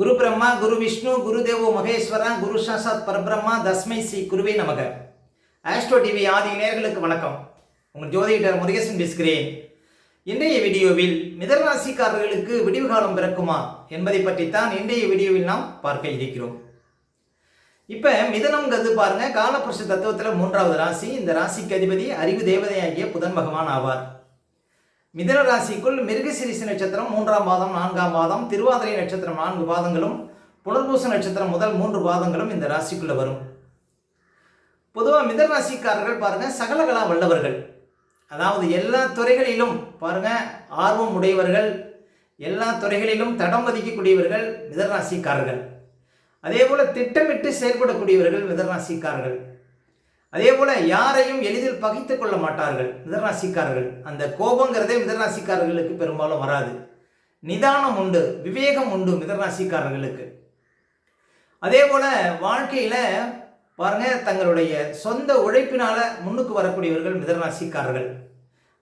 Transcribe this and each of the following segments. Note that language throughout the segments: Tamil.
குரு பிரம்மா குரு விஷ்ணு குரு தேவோ மகேஸ்வரா குரு சாசாத் பரபிரம்மா தஸ்மை ஸ்ரீ குருவே நமக. ஆஸ்ட்ரோ டிவி ஆதி நேர்களுக்கு வணக்கம். உங்கள் ஜோதிடர் முருகேசன் பேசுகிறேன். இன்றைய வீடியோவில் மிதராசிக்காரர்களுக்கு விடிவு காலம் பிறக்குமா என்பதை பற்றித்தான் இன்றைய வீடியோவில் நாம் பார்க்க இருக்கிறோம். இப்போ மிதனம்ங்கிறது பாருங்க. காலபுருஷ தத்துவத்தில் மூன்றாவது ராசி. இந்த ராசிக்கு அதிபதி அறிவு தேவதையாகிய புதன் பகவான் ஆவார். மிதன ராசிக்குள் மிருகசிரிசு நட்சத்திரம் மூன்றாம் பாதம் நான்காம் பாதம் திருவாதிரை நட்சத்திரம் நான்கு பாதங்களும் புனர்பூச நட்சத்திரம் முதல் மூன்று பாதங்களும் இந்த ராசிக்குள்ள வரும். பொதுவாக மிதன ராசிக்காரர்கள் பாருங்க சகலகலா வல்லவர்கள். அதாவது எல்லா துறைகளிலும் பாருங்க ஆர்வம் உடையவர்கள் எல்லா துறைகளிலும் தடம் பதிக்கக்கூடியவர்கள் மிதனராசிக்காரர்கள் அதே போல திட்டமிட்டு செயல்படக்கூடியவர்கள் மிதனராசிக்காரர்கள் அதே போல யாரையும் எளிதில் பகைத்துக் கொள்ள மாட்டார்கள். மிதராசிக்காரர்கள். அந்த கோபங்கிறதே மிதராசிக்காரர்களுக்கு பெரும்பாலும் வராது. நிதானம் உண்டு விவேகம் உண்டு மிதராசிக்காரர்களுக்கு. அதே போல வாழ்க்கையில பாருங்க தங்களுடைய சொந்த உழைப்பினால முன்னுக்கு வரக்கூடியவர்கள் மிதராசிக்காரர்கள்.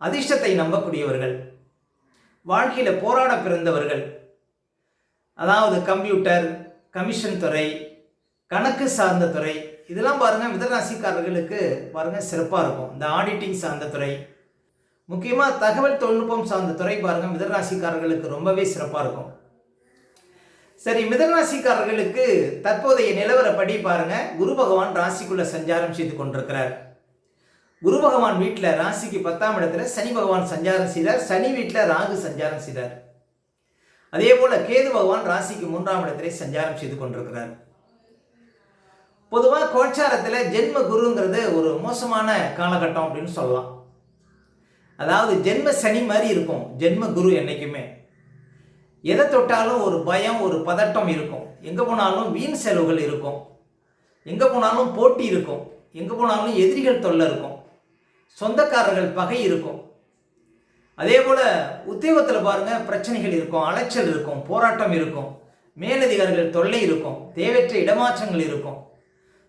அதிர்ஷ்டத்தை நம்பக்கூடியவர்கள். வாழ்க்கையில போராட பிறந்தவர்கள். அதாவது கம்ப்யூட்டர் கமிஷன் துறை கணக்கு சார்ந்த துறை இதெல்லாம் பாருங்க மிதராசிக்காரர்களுக்கு பாருங்கள் சிறப்பாக இருக்கும். இந்த ஆடிட்டிங் சார்ந்த துறை முக்கியமாக தகவல் தொழில்நுட்பம் சார்ந்த துறை பாருங்கள் மிதராசிக்காரர்களுக்கு ரொம்பவே சிறப்பாக இருக்கும். சரி மிதராசிக்காரர்களுக்கு தற்போதைய நிலவரப்படி பாருங்கள் குரு பகவான் ராசிக்குள்ளே சஞ்சாரம் செய்து கொண்டிருக்கிறார். குரு பகவான் வீட்டில் ராசிக்கு பத்தாம் இடத்துல சனி பகவான் சஞ்சாரம் செய்தார் சனி வீட்டில் ராகு சஞ்சாரம் செய்தார் அதே போல் கேது பகவான் ராசிக்கு மூன்றாம் இடத்திலே சஞ்சாரம் செய்து கொண்டிருக்கிறார். பொதுவாக கோச்சாரத்தில் ஜென்ம குருங்கிறது ஒரு மோசமான காலகட்டம் அப்படின்னு சொல்லலாம். அதாவது ஜென்ம சனி மாதிரி இருக்கும். ஜென்ம குரு என்னைக்குமே. எதை தொட்டாலும் ஒரு பயம் ஒரு பதட்டம் இருக்கும். எங்கே போனாலும் வீண் செலவுகள் இருக்கும். எங்கே போனாலும் போட்டி இருக்கும். எங்கே போனாலும் எதிரிகள் தொல்லை இருக்கும். சொந்தக்காரர்கள் பகை இருக்கும். அதே போல் உத்தியோகத்தில் பாருங்க பிரச்சனைகள் இருக்கும் அலைச்சல் இருக்கும் போராட்டம் இருக்கும் மேலதிகாரிகள் தொல்லை இருக்கும் தேவையற்ற இடமாற்றங்கள் இருக்கும்.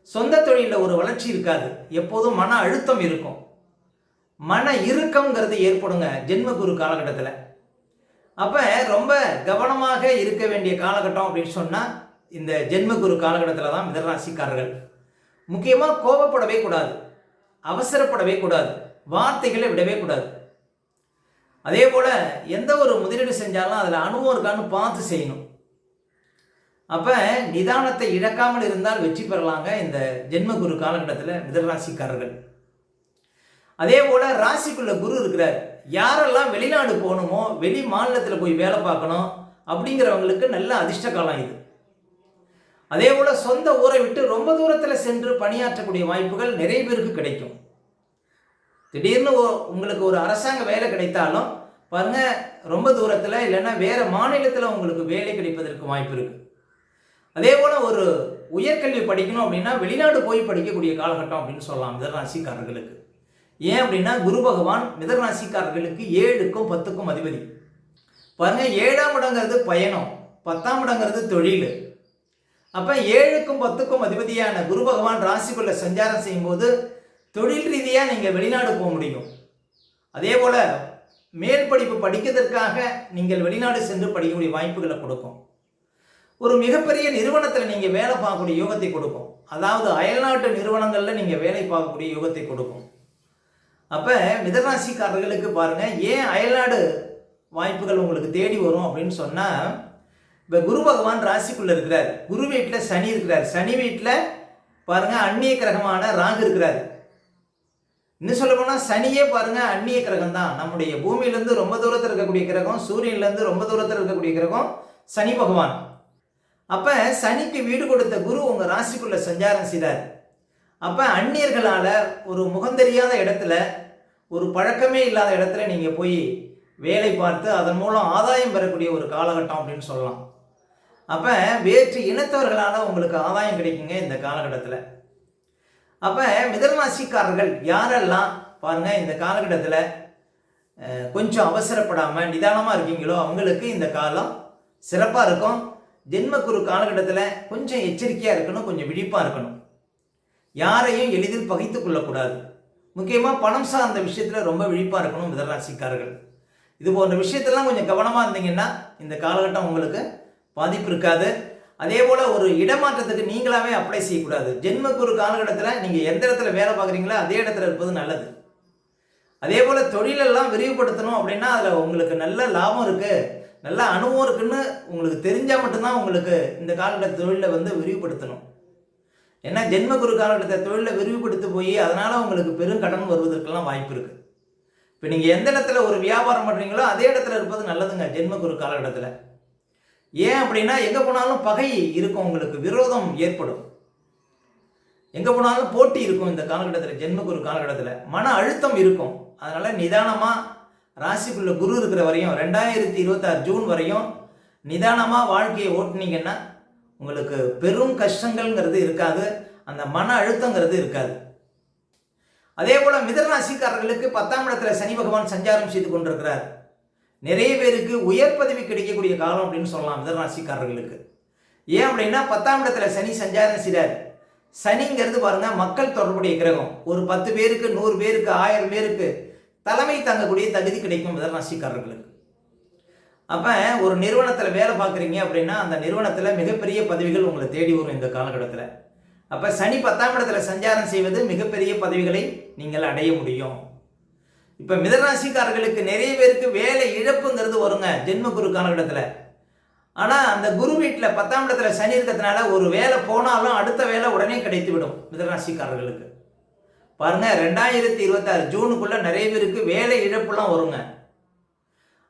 சொந்த தொழிலில் ஒரு வளர்ச்சி இருக்காது. எப்போதும் மன அழுத்தம் இருக்கும். மன இறுக்கம்ங்கிறது ஏற்படுங்க ஜென்மகுரு காலகட்டத்தில். அப்போ ரொம்ப கவனமாக இருக்க வேண்டிய காலகட்டம் அப்படின்னு சொன்னால் இந்த ஜென்மகுரு காலகட்டத்தில் தான் மிதராசிக்காரர்கள் முக்கியமாக கோபப்படவே கூடாது. அவசரப்படவே கூடாது. வார்த்தைகளை விடவே கூடாது. அதே போல் எந்த ஒரு முதலீடு செஞ்சாலும் அதில் அனுபவம் இருக்கான்னு பார்த்து செய்யணும். அப்போ நிதானத்தை இழக்காமல் இருந்தால் வெற்றி பெறலாங்க இந்த ஜென்மகுரு காலகட்டத்தில் மிதராசிக்காரர்கள் அதே போல் ராசிக்குள்ள குரு இருக்கிறார். யாரெல்லாம் வெளிநாடு போகணுமோ வெளி மாநிலத்தில் போய் வேலை பார்க்கணும் அப்படிங்கிறவங்களுக்கு நல்ல அதிர்ஷ்ட காலம் இது. அதே போல் சொந்த ஊரை விட்டு ரொம்ப தூரத்தில் சென்று பணியாற்றக்கூடிய வாய்ப்புகள் நிறைய பேருக்கு கிடைக்கும். திடீர்னு உங்களுக்கு ஒரு அரசாங்க வேலை கிடைத்தாலும் பாருங்கள் ரொம்ப தூரத்தில் இல்லைன்னா வேறு மாநிலத்தில் உங்களுக்கு வேலை கிடைப்பதற்கு வாய்ப்பு இருக்குது அதே போல் ஒரு உயர்கல்வி படிக்கணும் அப்படின்னா வெளிநாடு போய் படிக்கக்கூடிய காலகட்டம் அப்படின்னு சொல்லலாம் மிதராசிக்காரர்களுக்கு ஏன் அப்படின்னா குரு பகவான் மிதராசிக்காரர்களுக்கு ஏழுக்கும் பத்துக்கும் அதிபதி. பாருங்க ஏழாம் இடங்கிறது பயணம் பத்தாம் இடங்கிறது தொழில். அப்போ ஏழுக்கும் பத்துக்கும் அதிபதியான குரு பகவான் ராசிக்குள்ள சஞ்சாரம் செய்யும்போது தொழில் ரீதியாக நீங்கள் வெளிநாடு போக முடியும். அதே போல் மேல் படிப்பு படிக்கிறதற்காக நீங்கள் வெளிநாடு சென்று படிக்கக்கூடிய வாய்ப்புகளை கொடுக்கும். ஒரு மிகப்பெரிய நிறுவனத்தில் நீங்கள் வேலை பார்க்கக்கூடிய யோகத்தை கொடுக்கும். அதாவது அயல்நாட்டு நிறுவனங்களில் நீங்கள் வேலை பார்க்கக்கூடிய யோகத்தை கொடுக்கும். அப்போ மிதராசிக்காரர்களுக்கு பாருங்கள் ஏன் அயல்நாடு வாய்ப்புகள் உங்களுக்கு தேடி வரும் அப்படின்னு சொன்னால் இப்போ குரு பகவான் ராசிக்குள்ளே இருக்கிறார். குரு வீட்டில் சனி இருக்கிறார். சனி வீட்டில் பாருங்கள் அந்நிய கிரகமான ராகு இருக்கிறார். இன்னும் சொல்ல போனால் சனியே பாருங்க அந்நிய கிரகம் தான். நம்முடைய பூமியிலேருந்து ரொம்ப தூரத்தில் இருக்கக்கூடிய கிரகம் சூரியன்லேருந்து ரொம்ப தூரத்தில் இருக்கக்கூடிய கிரகம் சனி பகவான். அப்போ சனிக்கு வீடு கொடுத்த குரு உங்கள் ராசிக்குள்ளே சஞ்சாரம் செய்தார். அப்போ அந்நியர்களால் ஒரு முகந்தெரியாத இடத்துல ஒரு பழக்கமே இல்லாத இடத்துல நீங்கள் போய் வேலை பார்த்து அதன் மூலம் ஆதாயம் பெறக்கூடிய ஒரு காலகட்டம் அப்படின்னு சொல்லலாம். அப்போ வேற்று இனத்தவர்களால் உங்களுக்கு ஆதாயம் கிடைக்குங்க இந்த காலகட்டத்தில். அப்போ மிதன்ராசிக்காரர்கள் யாரெல்லாம் பாருங்கள் இந்த காலகட்டத்தில் கொஞ்சம் அவசரப்படாமல் நிதானமாக இருக்கீங்களோ அவங்களுக்கு இந்த காலம் சிறப்பாக இருக்கும். ஜென்மக்குரு காலகட்டத்தில் கொஞ்சம் எச்சரிக்கையாக இருக்கணும் கொஞ்சம் விழிப்பாக இருக்கணும். யாரையும் எளிதில் பகைத்து கொள்ளக்கூடாது. முக்கியமாக பணம் சார்ந்த விஷயத்தில் ரொம்ப விழிப்பாக இருக்கணும் மிதராசிக்காரர்கள் இது போன்ற விஷயத்தெல்லாம் கொஞ்சம் கவனமாக இருந்தீங்கன்னா இந்த காலகட்டம் உங்களுக்கு பாதிப்பு இருக்காது. அதே போல் ஒரு இடமாற்றத்துக்கு நீங்களாவே அப்ளை செய்யக்கூடாது. ஜென்மக்குரு காலகட்டத்தில் நீங்கள் எந்த இடத்துல வேலை பார்க்குறீங்களோ அதே இடத்துல இருப்பது நல்லது. அதே போல் தொழிலெல்லாம் விரிவுபடுத்தணும் அப்படின்னா அதில் உங்களுக்கு நல்ல லாபம் இருக்குது நல்ல அனுபவம் இருக்குன்னு உங்களுக்கு தெரிஞ்சால் மட்டும்தான் உங்களுக்கு இந்த காலகட்ட தொழிலை வந்து விரிவுபடுத்தணும். ஏன்னா ஜென்மகுரு காலகட்டத்தை தொழிலை விரிவுபடுத்தி போய் அதனால் உங்களுக்கு பெரும் கடன் வருவதற்கெல்லாம் வாய்ப்பு இருக்குது இப்போ நீங்கள் எந்த இடத்துல ஒரு வியாபாரம் பண்ணுறீங்களோ அதே இடத்துல இருப்பது நல்லதுங்க ஜென்மகுரு காலகட்டத்தில். ஏன் அப்படின்னா எங்கே போனாலும் பகை இருக்கும் உங்களுக்கு விரோதம் ஏற்படும். எங்கே போனாலும் போட்டி இருக்கும் இந்த காலகட்டத்தில் ஜென்மகுரு காலகட்டத்தில். மன அழுத்தம் இருக்கும். அதனால் நிதானமாக ராசிக்குள்ள குரு இருக்கிற வரையும் ரெண்டாயிரத்தி இருபத்தாறு ஜூன் வரையும் நிதானமாக வாழ்க்கையை ஓட்டினீங்கன்னா உங்களுக்கு பெரும் கஷ்டங்கள்ங்கிறது இருக்காது அந்த மன அழுத்தங்கிறது இருக்காது. அதே போல் மிதராசிக்காரர்களுக்கு பத்தாம் இடத்துல சனி பகவான் சஞ்சாரம் செய்து கொண்டிருக்கிறார். நிறைய பேருக்கு உயர் பதவி கிடைக்கக்கூடிய காலம் அப்படின்னு சொல்லலாம் மிதராசிக்காரர்களுக்கு ஏன் அப்படின்னா பத்தாம் இடத்துல சனி சஞ்சாரம் செய்கிறார் சனிங்கிறது பாருங்க மக்கள் தொடர்புடைய கிரகம். ஒரு பத்து பேருக்கு நூறு பேருக்கு ஆயிரம் பேருக்கு தலைமை தங்கக்கூடிய தகுதி கிடைக்கும் மிதனராசிக்காரர்களுக்கு அப்போ ஒரு நிறுவனத்தில் வேலை பார்க்குறீங்க அப்படின்னா அந்த நிறுவனத்தில் மிகப்பெரிய பதவிகள் உங்களை தேடி வரும் இந்த காலகட்டத்தில். அப்போ சனி பத்தாம் இடத்துல சஞ்சாரம் செய்வது மிகப்பெரிய பதவிகளை நீங்கள் அடைய முடியும். இப்போ மிதராசிக்காரர்களுக்கு நிறைய பேருக்கு வேலை இழப்புங்கிறது வருங்க ஜென்ம குரு காலகட்டத்தில். ஆனால் அந்த குரு வீட்டில் பத்தாம் இடத்துல சனி இருக்கிறதுனால ஒரு வேலை போனாலும் அடுத்த வேலை உடனே கிடைத்து விடும் மிதராசிக்காரர்களுக்கு பாருங்க ரெண்டாயிரத்தி இருபத்தாறு ஜூனுக்குள்ள நிறைய பேருக்கு வேலை இழப்புலாம் வருங்க.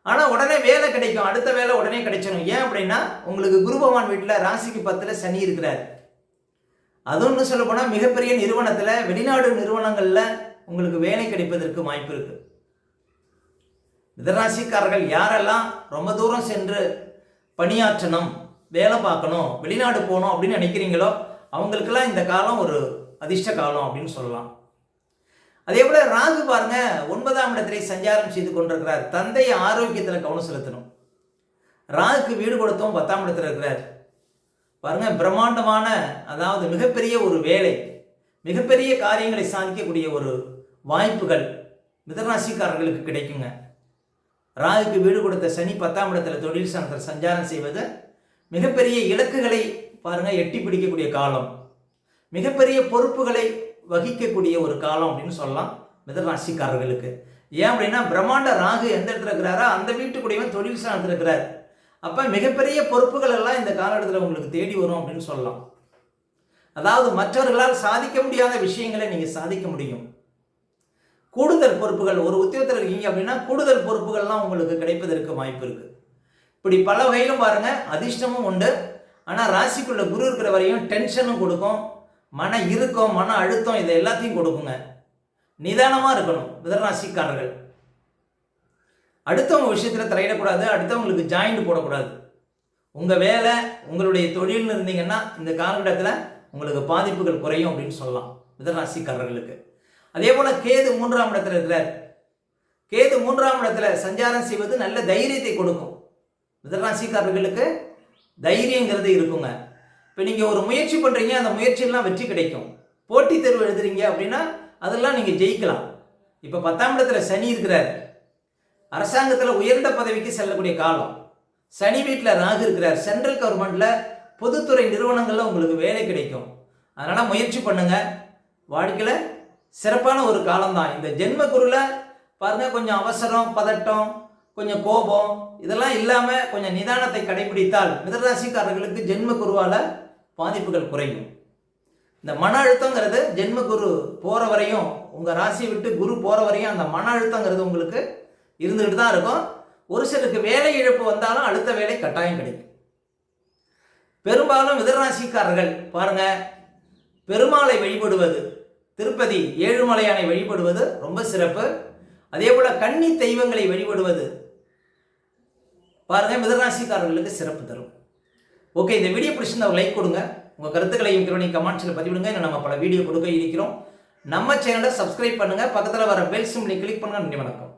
ஆனால் உடனே வேலை கிடைக்கும். அடுத்த வேலை உடனே கிடைச்சிடும் ஏன் அப்படின்னா உங்களுக்கு குருபவான் வீட்டில் ராசிக்கு பத்தில் சனி இருக்கிறார். அதுவும் சொல்ல போனால் மிகப்பெரிய நிறுவனத்தில் வெளிநாடு நிறுவனங்களில் உங்களுக்கு வேலை கிடைப்பதற்கு வாய்ப்பு இருக்கு. மிதராசிக்காரர்கள் யாரெல்லாம் ரொம்ப தூரம் சென்று பணியாற்றணும் வேலை பார்க்கணும் வெளிநாடு போகணும் அப்படின்னு நினைக்கிறீங்களோ அவங்களுக்கெல்லாம் இந்த காலம் ஒரு அதிர்ஷ்ட காலம் அப்படின்னு சொல்லலாம். அதே போல ராகு பாருங்க ஒன்பதாம் இடத்திலே சஞ்சாரம் செய்து கொண்டிருக்கிறார். தந்தை ஆரோக்கியத்தில் கவனம் செலுத்தணும். ராகுக்கு வீடு கொடுத்தோம் பத்தாம் இடத்துல இருக்கிறார். பாருங்க பிரம்மாண்டமான அதாவது மிகப்பெரிய ஒரு வேலை. மிகப்பெரிய காரியங்களை சாதிக்கக்கூடிய ஒரு வாய்ப்புகள் மிதராசிக்காரர்களுக்கு கிடைக்குங்க. ராகுக்கு வீடு கொடுத்த சனி பத்தாம் இடத்துல தொழில் சார்ந்த சஞ்சாரம் செய்வது மிகப்பெரிய இலக்குகளை பாருங்க எட்டி பிடிக்கக்கூடிய காலம். மிகப்பெரிய பொறுப்புகளை வகிக்கக்கூடிய ஒரு காலம் அப்படின்னு சொல்லலாம் மிதராசிக்காரர்களுக்கு. ஏன் அப்படின்னா பிரம்மாண்ட ராகு எந்த இடத்துல இருக்கிறாரோ அந்த வீட்டுக்குடையவன் தொழில் சார்ந்து இருக்கிறார் அப்போ மிகப்பெரிய பொறுப்புகள் எல்லாம் இந்த காலகட்டத்தில் உங்களுக்கு தேடி வரும் அப்படின்னு சொல்லலாம். அதாவது மற்றவர்களால் சாதிக்க முடியாத விஷயங்களை நீங்கள் சாதிக்க முடியும். கூடுதல் பொறுப்புகள் ஒரு உத்தியோகத்தில் இருக்கீங்க அப்படின்னா கூடுதல் பொறுப்புகள்லாம் உங்களுக்கு கிடைப்பதற்கு வாய்ப்பு இருக்கு. இப்படி பல வகையிலும் பாருங்க அதிர்ஷ்டமும் உண்டு. ஆனால் ராசிக்குள்ள குரு இருக்கிற வரையும் டென்ஷனும் கொடுக்கும். மன இறுக்கம் மன அழுத்தம் இதை எல்லாத்தையும் கொடுக்குங்க. நிதானமாக இருக்கணும் மிதராசிக்காரர்கள் அடுத்தவங்க விஷயத்தில் தலையிடக்கூடாது அடுத்தவங்களுக்கு ஜாயிண்ட் போடக்கூடாது. உங்கள் வேலை உங்களுடைய தொழில்னு இருந்தீங்கன்னா இந்த காலகட்டத்தில் உங்களுக்கு பாதிப்புகள் குறையும் அப்படின்னு சொல்லலாம் மிதராசிக்காரர்களுக்கு அதே போல் கேது மூன்றாம் இடத்துல இருக்கிறார். கேது மூன்றாம் இடத்துல சஞ்சாரம் செய்வது நல்ல தைரியத்தை கொடுக்கும். மிதராசிக்காரர்களுக்கு தைரியங்கிறது இருக்குங்க. இப்போ நீங்கள் ஒரு முயற்சி பண்ணுறீங்க அந்த முயற்சியெல்லாம் வெற்றி கிடைக்கும். போட்டித் தேர்வு எழுதுறீங்க அப்படின்னா அதெல்லாம் நீங்கள் ஜெயிக்கலாம். இப்போ பத்தாம் இடத்துல சனி இருக்கிறார். அரசாங்கத்தில் உயர்ந்த பதவிக்கு செல்லக்கூடிய காலம். சனி வீட்டில் ராகு இருக்கிறார். சென்ட்ரல் கவர்மெண்ட்டில் பொதுத்துறை நிறுவனங்களில் உங்களுக்கு வேலை கிடைக்கும். அதனால் முயற்சி பண்ணுங்கள் வாழ்க்கையில் சிறப்பான ஒரு காலம்தான். இந்த ஜென்ம குருவில் பாருங்கள் கொஞ்சம் அவசரம் பதட்டம் கொஞ்சம் கோபம் இதெல்லாம் இல்லாமல் கொஞ்சம் நிதானத்தை கடைபிடித்தால் மிதராசிக்காரர்களுக்கு ஜென்ம குருவால் பாதிப்புகள் குறையும். இந்த மன அழுத்தங்கிறது ஜென்ம குரு போகிற வரையும் உங்கள் ராசியை விட்டு குரு போகிற வரையும் அந்த மன அழுத்தங்கிறது உங்களுக்கு இருந்துகிட்டு தான் இருக்கும். ஒரு சிலருக்கு வேலை இழப்பு வந்தாலும் அடுத்த வேலை கட்டாயம் கிடைக்கும். பெரும்பாலும் மிதராசிக்காரர்கள் பாருங்க பெருமாளை வழிபடுவது திருப்பதி ஏழுமலையானை வழிபடுவது ரொம்ப சிறப்பு. அதே போல கன்னி தெய்வங்களை வழிபடுவது பாருங்க மிதராசிக்காரர்களுக்கு சிறப்பு தரும். ஓகே இந்த வீடியோ பிடிச்சிருந்தா ஒரு லைக் கொடுங்க. உங்கள் கருத்துக்களையும் நீங்கள் கமெண்ட்ஸில் பதிவிடுங்க. இன்னும் நம்ம பல வீடியோ கொடுக்க இருக்கிறோம். நம்ம சேனலை சப்ஸ்கிரைப் பண்ணுங்கள் பக்கத்தில் வர பெல் சிம்லி கிளிக் பண்ணுங்க. நன்றி வணக்கம்.